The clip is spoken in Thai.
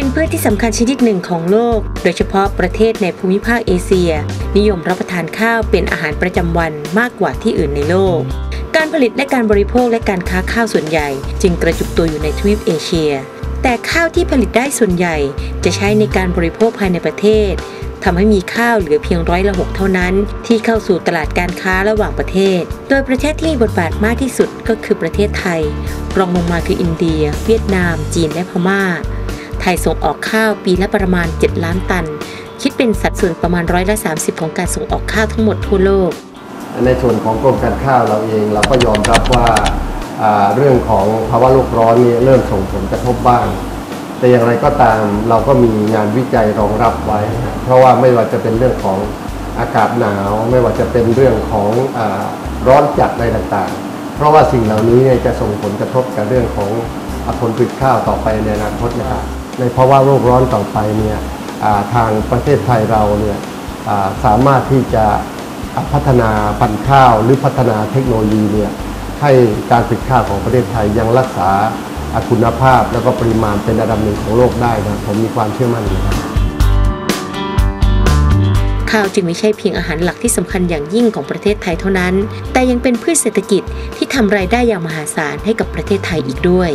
็นพืชที่สำคัญชนิดหนึ่งของโลก โดยเฉพาะประเทศในภูมิภาคเอเชีย นิยมรับประทานข้าวเป็นอาหารประจำวันมากกว่าที่อื่นในโลก การผลิตและการบริโภคและการค้าข้าวส่วนใหญ่ จึงกระจุกตัวอยู่ในทวีปเอเชีย แต่ข้าวที่ผลิตได้ส่วนใหญ่ จะใช้ในการบริโภคภายในประเทศทำให้มีข้าวเหลือเพียงร้อยละหกเท่านั้น ที่เข้าสู่ตลาดการค้าระหว่างประเทศ โดยประเทศที่มีบทบาทมากที่สุดก็คือประเทศไทย รองลงมาคืออินเดีย เวียดนาม จีนและพม่า ไทยส่งออกข้าวปีละประมาณ 7 ล้านตัน คิดเป็นสัดส่วนประมาณร้อยละ30 ของการส่งออกข้าวทั้งหมดทั่วโลก ในส่วนของกรมการข้าวเราเองเราก็ยอมรับว่าเรื่องของภาวะโลกร้อนนี่เริ่มส่งผลกระทบบ้าง แต่อย่างไรก็ตามเราก็มีงานวิจัยรองรับไว้ เพราะว่าไม่ว่าจะเป็นเรื่องของอากาศหนาว ไม่ว่าจะเป็นเรื่องของอร้อนจัดอะไรต่างๆ เพราะว่าสิ่งเหล่านี้จะส่งผลกระทบกับเรื่องของผลผลิตข้าวต่อไปในอนาคตนะครับ ในภาวะโลกร้อนต่อไปเนี่ยทางประเทศไทยเราเนี่ยสามารถที่จะพัฒนาพันธุ์ข้าวหรือพัฒนาเทคโนโลยีเนี่ยให้การผลิตข้าวของประเทศไทยยังรักษาคุณภาพแล้วก็ปริมาณเป็นอันดับหนึ่งของโลกได้นะผมมีความเชื่อมั่นนะครับข้าวจึงไม่ใช่เพียงอาหารหลักที่สำคัญอย่างยิ่งของประเทศไทยเท่านั้น แต่ยังเป็นพืชเศรษฐกิจที่ทำรายได้อย่างมหาศาลให้กับประเทศไทยอีกด้วย